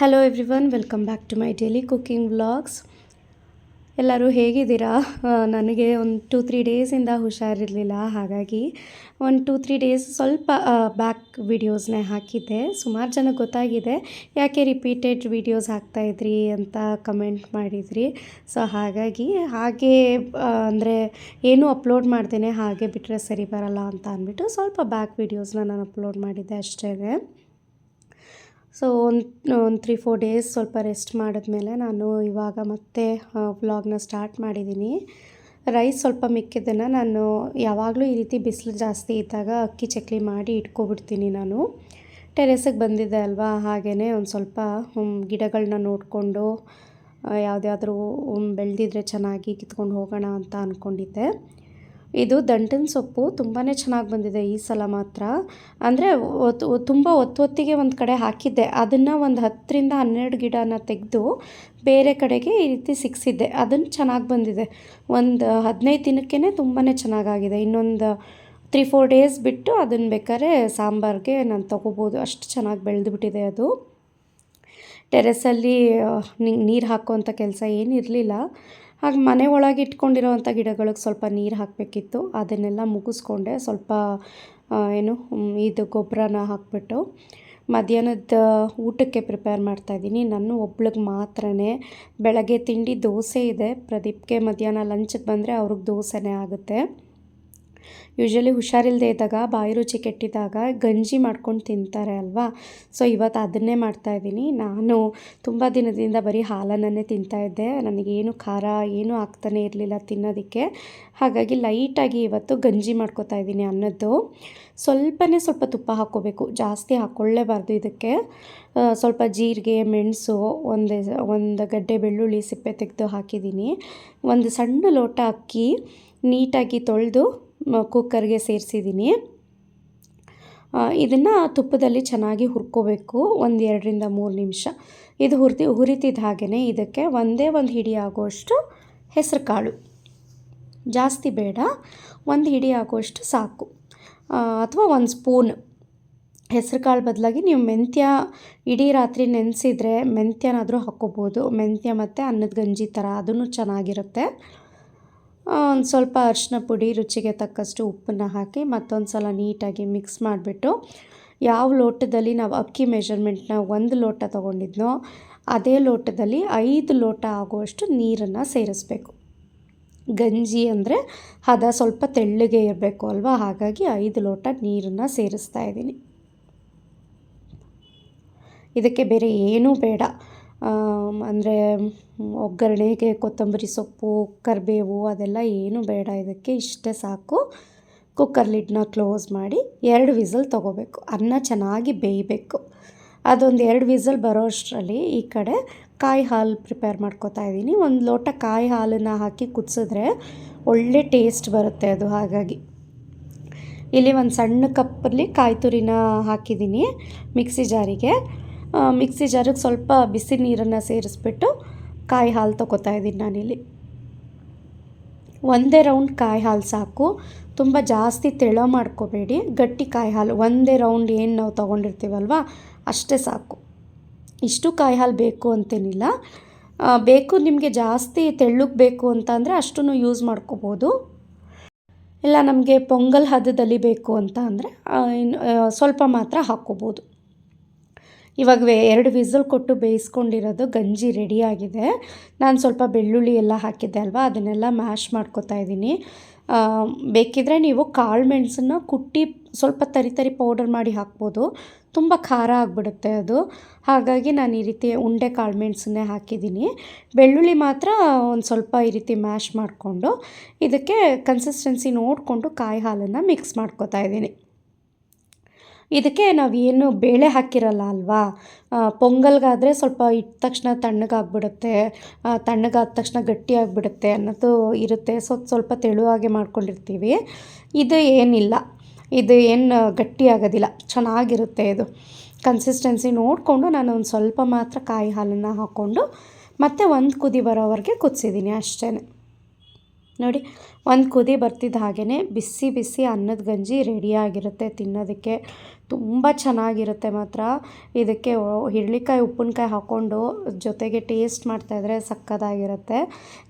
Hello everyone welcome back to my daily cooking vlogs ಎಲ್ಲರೂ ಹೇಗಿದ್ದೀರಾ? ನನಗೆ ಒಂದು ಟೂ ತ್ರೀ ಡೇಸಿಂದ ಹುಷಾರಿರಲಿಲ್ಲ. ಹಾಗಾಗಿ ಒಂದು ಟೂ ತ್ರೀ ಡೇಸ್ ಸ್ವಲ್ಪ ಬ್ಯಾಕ್ ವಿಡಿಯೋಸ್ನೇ ಹಾಕಿದ್ದೆ. ಸುಮಾರು ಜನಕ್ಕೆ ಗೊತ್ತಾಗಿದೆ. ಯಾಕೆ ರಿಪೀಟೆಡ್ ವಿಡಿಯೋಸ್ ಹಾಕ್ತಾಯಿದ್ರಿ ಅಂತ ಕಮೆಂಟ್ ಮಾಡಿದ್ರಿ. ಸೊ ಹಾಗಾಗಿ ಹಾಗೆ ಅಂದರೆ ಏನೂ ಅಪ್ಲೋಡ್ ಮಾಡ್ದೇನೆ ಹಾಗೆ ಬಿಟ್ಟರೆ ಸರಿ ಬರಲ್ಲ ಅಂತ ಅಂದ್ಬಿಟ್ಟು ಸ್ವಲ್ಪ ಬ್ಯಾಕ್ ವೀಡಿಯೋಸ್ನ ನಾನು ಅಪ್ಲೋಡ್ ಮಾಡಿದ್ದೆ ಅಷ್ಟೇ ಸೊ ಒಂದು ಒಂದು ತ್ರೀ ಫೋರ್ ಡೇಸ್ ಸ್ವಲ್ಪ ರೆಸ್ಟ್ ಮಾಡಿದ್ಮೇಲೆ ನಾನು ಇವಾಗ ಮತ್ತೆ ವ್ಲಾಗ್ನ ಸ್ಟಾರ್ಟ್ ಮಾಡಿದ್ದೀನಿ ರೈಸ್ ಸ್ವಲ್ಪ ಮಿಕ್ಕಿದ್ದನ್ನು ನಾನು ಯಾವಾಗಲೂ ಈ ರೀತಿ ಬಿಸಿಲು ಜಾಸ್ತಿ ಇದ್ದಾಗ ಅಕ್ಕಿ ಚಕ್ಲಿ ಮಾಡಿ ಇಟ್ಕೊಬಿಡ್ತೀನಿ ನಾನು. ಟೆರೆಸಿಗೆ ಬಂದಿದ್ದೆ ಅಲ್ವಾ ಹಾಗೇ ಒಂದು ಸ್ವಲ್ಪ ಗಿಡಗಳನ್ನ ನೋಡಿಕೊಂಡು ಯಾವುದಾದ್ರೂ ಬೆಳೆದಿದ್ರೆ ಚೆನ್ನಾಗಿ ಕಿತ್ಕೊಂಡು ಹೋಗೋಣ ಅಂತ ಅಂದ್ಕೊಂಡಿದ್ದೆ ಇದು ದಂಟಿನ ಸೊಪ್ಪು ತುಂಬಾ ಚೆನ್ನಾಗಿ ಬಂದಿದೆ ಈ ಸಲ ಮಾತ್ರ. ಅಂದರೆ ತುಂಬ ಒತ್ತೊತ್ತಿಗೆ ಒಂದು ಕಡೆ ಹಾಕಿದ್ದೆ. ಅದನ್ನು ಒಂದು ಹತ್ತರಿಂದ ಹನ್ನೆರಡು ಗಿಡನ ತೆಗೆದು ಬೇರೆ ಕಡೆಗೆ ಈ ರೀತಿ ಸಿಕ್ಸಿದ್ದೆ ಅದನ್ನು ಚೆನ್ನಾಗಿ ಬಂದಿದೆ. ಒಂದು ಹದಿನೈದು ದಿನಕ್ಕೇ ತುಂಬಾ ಚೆನ್ನಾಗಾಗಿದೆ. ಇನ್ನೊಂದು ತ್ರೀ ಫೋರ್ ಡೇಸ್ ಬಿಟ್ಟು ಅದನ್ನು ಬೇಕಾದ್ರೆ ಸಾಂಬಾರಿಗೆ ನಾನು ತೊಗೋಬೋದು. ಅಷ್ಟು ಚೆನ್ನಾಗಿ ಬೆಳೆದುಬಿಟ್ಟಿದೆ ಅದು. ಟೆರೆಸಲ್ಲಿ ನೀರು ಹಾಕೋವಂಥ ಕೆಲಸ ಏನಿರಲಿಲ್ಲ. ಹಾಗೆ ಮನೆ ಒಳಗೆ ಇಟ್ಕೊಂಡಿರೋವಂಥ ಗಿಡಗಳಿಗೆ ಸ್ವಲ್ಪ ನೀರು ಹಾಕಬೇಕಿತ್ತು. ಅದನ್ನೆಲ್ಲ ಮುಗಿಸ್ಕೊಂಡೆ. ಸ್ವಲ್ಪ ಏನು ಇದು ಗೊಬ್ಬರನ ಹಾಕ್ಬಿಟ್ಟು ಮಧ್ಯಾಹ್ನದ ಊಟಕ್ಕೆ ಪ್ರಿಪೇರ್ ಮಾಡ್ತಾಯಿದ್ದೀನಿ ನಾನು ಒಬ್ಳಿಗೆ ಮಾತ್ರನೇ. ಬೆಳಗ್ಗೆ ತಿಂಡಿ ದೋಸೆ ಇದೆ. ಪ್ರದೀಪ್ಗೆ ಮಧ್ಯಾಹ್ನ ಲಂಚಿಗೆ ಬಂದರೆ ಅವ್ರಿಗೆ ದೋಸೆನೇ ಆಗುತ್ತೆ. ಯೂಶ್ವಲಿ ಹುಷಾರಿಲ್ಲದೆ ಇದ್ದಾಗ, ಬಾಯಿ ರುಚಿ ಕೆಟ್ಟಿದ್ದಾಗ ಗಂಜಿ ಮಾಡ್ಕೊಂಡು ತಿಂತಾರೆ ಅಲ್ವಾ? ಸೊ ಇವತ್ತು ಅದನ್ನೇ ಮಾಡ್ತಾ ಇದ್ದೀನಿ. ನಾನು ತುಂಬ ದಿನದಿಂದ ಬರೀ ಹಾಲನ್ನೇ ತಿಂತಾಯಿದ್ದೆ ನನಗೇನು ಖಾರ ಏನೂ ಆಗ್ತಾನೆ ಇರಲಿಲ್ಲ ತಿನ್ನೋದಕ್ಕೆ. ಹಾಗಾಗಿ ಲೈಟಾಗಿ ಇವತ್ತು ಗಂಜಿ ಮಾಡ್ಕೊತಾ ಇದ್ದೀನಿ ಅನ್ನದ್ದು. ಸ್ವಲ್ಪನೇ ಸ್ವಲ್ಪ ತುಪ್ಪ ಹಾಕ್ಕೋಬೇಕು. ಜಾಸ್ತಿ ಹಾಕ್ಕೊಳ್ಳೇಬಾರ್ದು ಇದಕ್ಕೆ. ಸ್ವಲ್ಪ ಜೀರಿಗೆ, ಮೆಣಸು, ಒಂದು ಒಂದು ಗಡ್ಡೆ ಬೆಳ್ಳುಳ್ಳಿ ಸಿಪ್ಪೆ ತೆಗೆದು ಹಾಕಿದ್ದೀನಿ. ಒಂದು ಸಣ್ಣ ಲೋಟ ಅಕ್ಕಿ ನೀಟಾಗಿ ತೊಳೆದು ಕುಕ್ಕರ್ಗೆ ಸೇರಿಸಿದ್ದೀನಿ. ಇದನ್ನು ತುಪ್ಪದಲ್ಲಿ ಚೆನ್ನಾಗಿ ಹುರ್ಕೋಬೇಕು. ಒಂದು ಎರಡರಿಂದ ಮೂರು ನಿಮಿಷ. ಇದು ಹುರಿದಿ ಹುರಿತಿದ್ದ ಹಾಗೆಯೇ ಇದಕ್ಕೆ ಒಂದೇ ಒಂದು ಹಿಡಿ ಆಗುವಷ್ಟು ಹೆಸರು ಕಾಳು. ಜಾಸ್ತಿ ಬೇಡ. ಒಂದು ಹಿಡಿ ಆಗುವಷ್ಟು ಸಾಕು. ಅಥವಾ ಒಂದು ಸ್ಪೂನ್. ಹೆಸರು ಕಾಳು ಬದಲಾಗಿ ನೀವು ಮೆಂತ್ಯ ಇಡೀ ರಾತ್ರಿ ನೆನೆಸಿದ್ರೆ ಮೆಂತ್ಯನಾದರೂ ಹಾಕ್ಕೋಬೋದು. ಮೆಂತ್ಯ ಮತ್ತು ಅನ್ನದ ಗಂಜಿ ಥರ ಅದೂ ಚೆನ್ನಾಗಿರುತ್ತೆ. ಒಂದು ಸ್ವಲ್ಪ ಅರಿಶಿನ ಪುಡಿ, ರುಚಿಗೆ ತಕ್ಕಷ್ಟು ಉಪ್ಪನ್ನು ಹಾಕಿ ಮತ್ತೊಂದು ಸಲ ನೀಟಾಗಿ ಮಿಕ್ಸ್ ಮಾಡಿಬಿಟ್ಟು ಯಾವ ಲೋಟದಲ್ಲಿ ನಾವು ಅಕ್ಕಿ ಮೆಷರ್ಮೆಂಟ್ನ ಒಂದು ಲೋಟ ತೊಗೊಂಡಿದ್ನೋ ಅದೇ ಲೋಟದಲ್ಲಿ ಐದು ಲೋಟ ಆಗುವಷ್ಟು ನೀರನ್ನು ಸೇರಿಸ್ಬೇಕು. ಗಂಜಿ ಅಂದರೆ ಹದ ಸ್ವಲ್ಪ ತೆಳ್ಳಗೆ ಇರಬೇಕು ಅಲ್ವಾ? ಹಾಗಾಗಿ ಐದು ಲೋಟ ನೀರನ್ನು ಸೇರಿಸ್ತಾ ಇದ್ದೀನಿ. ಇದಕ್ಕೆ ಬೇರೆ ಏನೂ ಬೇಡ. ಅಂದರೆ, ಒಗ್ಗರಣೆಗೆ ಕೊತ್ತಂಬರಿ ಸೊಪ್ಪು, ಕರಿಬೇವು ಅದೆಲ್ಲ ಏನೂ ಬೇಡ. ಇದಕ್ಕೆ ಇಷ್ಟೇ ಸಾಕು. ಕುಕ್ಕರ್ ಲಿಡ್ನ ಕ್ಲೋಸ್ ಮಾಡಿ ಎರಡು ವಿಸಲ್ ತೊಗೋಬೇಕು. ಅನ್ನ ಚೆನ್ನಾಗಿ ಬೇಯಬೇಕು. ಅದೊಂದು ಎರಡು ವಿಸಲ್ ಬರೋ ಅಷ್ಟರಲ್ಲಿ ಈ ಕಡೆ ಕಾಯಿ ಹಾಲು ಪ್ರಿಪೇರ್ ಮಾಡ್ಕೊತಾ ಇದ್ದೀನಿ. ಒಂದು ಲೋಟ ಕಾಯಿ ಹಾಲನ್ನು ಹಾಕಿ ಕುದಿಸಿದ್ರೆ ಒಳ್ಳೆ ಟೇಸ್ಟ್ ಬರುತ್ತೆ ಅದು ಹಾಗಾಗಿ. ಇಲ್ಲಿ ಒಂದು ಸಣ್ಣ ಕಪ್ಪಲ್ಲಿ ಕಾಯಿ ತುರಿನ ಹಾಕಿದ್ದೀನಿ ಮಿಕ್ಸಿ ಜಾರಿಗೆ. ಮಿಕ್ಸಿ ಜಾರಿಗೆ ಸ್ವಲ್ಪ ಬಿಸಿ ನೀರನ್ನು ಸೇರಿಸ್ಬಿಟ್ಟು ಕಾಯಿ ಹಾಲು ತೊಗೋತಾ ಇದ್ದೀನಿ ನಾನಿಲ್ಲಿ. ಒಂದೇ ರೌಂಡ್ ಕಾಯಿ ಹಾಲು ಸಾಕು. ತುಂಬ ಜಾಸ್ತಿ ತೆಳ ಮಾಡ್ಕೋಬೇಡಿ. ಗಟ್ಟಿ ಕಾಯಿ ಹಾಲು, ಒಂದೇ ರೌಂಡ್ ಏನು ನಾವು ತೊಗೊಂಡಿರ್ತೀವಲ್ವ, ಅಷ್ಟೇ ಸಾಕು. ಇಷ್ಟು ಕಾಯಿ ಹಾಲು ಬೇಕು ಅಂತೇನಿಲ್ಲ. ಬೇಕು ನಿಮಗೆ ಜಾಸ್ತಿ ತೆಳ್ಳಗೆ ಬೇಕು ಅಂತ ಅಂದರೆ ಅಷ್ಟನ್ನು ಯೂಸ್ ಮಾಡ್ಕೋಬೋದು. ಇಲ್ಲ, ನಮಗೆ ಪೊಂಗಲ್ ಹದದಲ್ಲಿ ಬೇಕು ಅಂತ ಅಂದರೆ ಸ್ವಲ್ಪ ಮಾತ್ರ ಹಾಕ್ಕೋಬೋದು ಇವಾಗ ಎರಡು ವಿಸಲ್ ಕೊಟ್ಟು ಬೇಯಿಸ್ಕೊಂಡಿರೋದು ಗಂಜಿ ರೆಡಿಯಾಗಿದೆ. ನಾನು ಸ್ವಲ್ಪ ಬೆಳ್ಳುಳ್ಳಿ ಎಲ್ಲ ಹಾಕಿದ್ದೆ ಅಲ್ವಾ? ಅದನ್ನೆಲ್ಲ ಮ್ಯಾಶ್ ಮಾಡ್ಕೊತಾ ಇದ್ದೀನಿ. ಬೇಕಿದ್ರೆ ನೀವು ಕಾಳು ಮೆಣಸನ್ನ ಕುಟ್ಟಿ ಸ್ವಲ್ಪ ತರಿ ತರಿ ಪೌಡರ್ ಮಾಡಿ ಹಾಕ್ಬೋದು. ತುಂಬ ಖಾರ ಆಗಿಬಿಡುತ್ತೆ ಅದು. ಹಾಗಾಗಿ ನಾನು ಈ ರೀತಿ ಉಂಡೆ ಕಾಳು ಮೆಣಸನ್ನೇ ಹಾಕಿದ್ದೀನಿ. ಬೆಳ್ಳುಳ್ಳಿ ಮಾತ್ರ ಒಂದು ಸ್ವಲ್ಪ ಈ ರೀತಿ ಮ್ಯಾಶ್ ಮಾಡಿಕೊಂಡು ಇದಕ್ಕೆ ಕನ್ಸಿಸ್ಟೆನ್ಸಿ ನೋಡಿಕೊಂಡು ಕಾಯಿ ಹಾಲನ್ನು ಮಿಕ್ಸ್ ಮಾಡ್ಕೋತಾ ಇದ್ದೀನಿ. ಇದಕ್ಕೆ ನಾವು ಏನು ಬೇಳೆ ಹಾಕಿರಲ್ಲ ಅಲ್ವಾ? ಪೊಂಗಲ್ಗಾದರೆ ಸ್ವಲ್ಪ ಇಟ್ಟ ತಕ್ಷಣ ತಣ್ಣಗಾಗ್ಬಿಡುತ್ತೆ. ತಣ್ಣಗಾದ ತಕ್ಷಣ ಗಟ್ಟಿ ಆಗಿಬಿಡುತ್ತೆ ಅನ್ನೋದು ಇರುತ್ತೆ. ಸೊ, ಸ್ವಲ್ಪ ತೆಳುವಾಗೆ ಮಾಡ್ಕೊಂಡಿರ್ತೀವಿ. ಇದು ಏನಿಲ್ಲ. ಇದು ಏನು ಗಟ್ಟಿಯಾಗೋದಿಲ್ಲ. ಚೆನ್ನಾಗಿರುತ್ತೆ ಇದು. ಕನ್ಸಿಸ್ಟೆನ್ಸಿ ನೋಡಿಕೊಂಡು ನಾನು ಒಂದು ಸ್ವಲ್ಪ ಮಾತ್ರ ಕಾಯಿ ಹಾಲನ್ನು ಹಾಕ್ಕೊಂಡು ಮತ್ತೆ ಒಂದು ಕುದಿ ಬರೋವರೆಗೆ ಕುದಿಸಿದ್ದೀನಿ ಅಷ್ಟೇ ನೋಡಿ, ಒಂದು ಕುದಿ ಬರ್ತಿದ್ದ ಹಾಗೇ ಬಿಸಿ ಬಿಸಿ ಅನ್ನದ ಗಂಜಿ ರೆಡಿಯಾಗಿರುತ್ತೆ ತಿನ್ನೋದಕ್ಕೆ. ತುಂಬ ಚೆನ್ನಾಗಿರುತ್ತೆ ಮಾತ್ರ. ಇದಕ್ಕೆ ಹಿರಳಿಕಾಯಿ ಉಪ್ಪಿನಕಾಯಿ ಹಾಕ್ಕೊಂಡು ಜೊತೆಗೆ ಟೇಸ್ಟ್ ಮಾಡ್ತಾಯಿದ್ರೆ ಸಕ್ಕತ್ತಾಗಿರುತ್ತೆ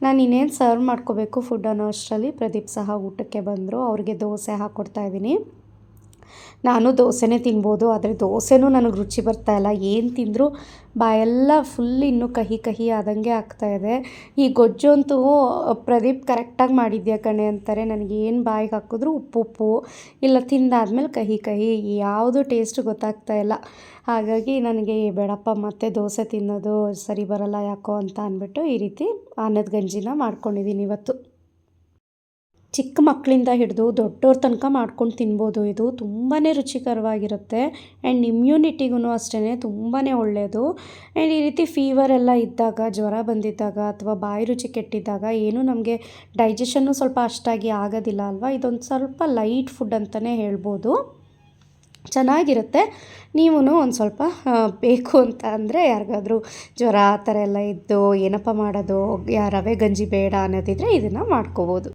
ನಾನು ಇನ್ನೇನು ಸರ್ವ್ ಮಾಡ್ಕೋಬೇಕು ಫುಡ್ ಅನ್ನೋ ಅಷ್ಟರಲ್ಲಿ ಪ್ರದೀಪ್ ಸಹ ಊಟಕ್ಕೆ ಬಂದರು. ಅವ್ರಿಗೆ ದೋಸೆ ಹಾಕ್ಕೊಡ್ತಾ ಇದ್ದೀನಿ. ನಾನು ದೋಸೆನೇ ತಿನ್ಬೋದು, ಆದರೆ ದೋಸೆನೂ ನನಗೆ ರುಚಿ ಬರ್ತಾಯಿಲ್ಲ ಏನು ತಿಂದರೂ ಬಾಯೆಲ್ಲ ಫುಲ್ ಇನ್ನೂ ಕಹಿ ಕಹಿ ಆದಂಗೆ ಆಗ್ತಾಯಿದೆ ಈ ಗೊಜ್ಜು ಅಂತೂ ಪ್ರದೀಪ್ ಕರೆಕ್ಟಾಗಿ ಮಾಡಿದ್ಯಾ ಕಣೆ ಅಂತಾರೆ. ನನಗೆ ಏನು ಬಾಯಿಗೆ ಹಾಕಿದ್ರು ಉಪ್ಪು ಉಪ್ಪು. ಇಲ್ಲ, ತಿಂದಾದ್ಮೇಲೆ ಕಹಿ ಕಹಿ, ಯಾವುದು ಟೇಸ್ಟ್ ಗೊತ್ತಾಗ್ತಾ ಇಲ್ಲ. ಹಾಗಾಗಿ ನನಗೆ ಬೇಡಪ್ಪ, ಮತ್ತೆ ದೋಸೆ ತಿನ್ನೋದು ಸರಿ ಬರಲ್ಲ ಯಾಕೋ ಅಂತ ಅಂದ್ಬಿಟ್ಟು ಈ ರೀತಿ ಅನ್ನದ ಗಂಜಿನ ಮಾಡ್ಕೊಂಡಿದ್ದೀನಿ ಇವತ್ತು. ಚಿಕ್ಕ ಮಕ್ಕಳಿಂದ ಹಿಡಿದು ದೊಡ್ಡವ್ರ ತನಕ ಮಾಡ್ಕೊಂಡು ತಿನ್ಬೋದು. ಇದು ತುಂಬಾ ರುಚಿಕರವಾಗಿರುತ್ತೆ. ಆ್ಯಂಡ್ ಇಮ್ಯುನಿಟಿಗೂ ಅಷ್ಟೇ ತುಂಬಾ ಒಳ್ಳೆಯದು ಆ್ಯಂಡ್ ಈ ರೀತಿ ಫೀವರ್ ಎಲ್ಲ ಇದ್ದಾಗ, ಜ್ವರ ಬಂದಿದ್ದಾಗ ಅಥವಾ ಬಾಯಿ ರುಚಿ ಕೆಟ್ಟಿದ್ದಾಗ ಏನು ನಮಗೆ ಡೈಜೆಷನ್ನು ಸ್ವಲ್ಪ ಅಷ್ಟಾಗಿ ಆಗೋದಿಲ್ಲ ಅಲ್ವಾ? ಇದೊಂದು ಸ್ವಲ್ಪ ಲೈಟ್ ಫುಡ್ ಅಂತಲೇ ಹೇಳ್ಬೋದು. ಚೆನ್ನಾಗಿರುತ್ತೆ. ನೀವು ಒಂದು ಸ್ವಲ್ಪ ಬೇಕು ಅಂತ ಅಂದರೆ ಯಾರಿಗಾದರೂ ಜ್ವರ ಆ ಥರ ಎಲ್ಲ ಇದ್ದು ಏನಪ್ಪ ಮಾಡೋದು ರವೆ ಗಂಜಿ ಬೇಡ ಅನ್ನೋದಿದ್ರೆ ಇದನ್ನು ಮಾಡ್ಕೋಬೋದು.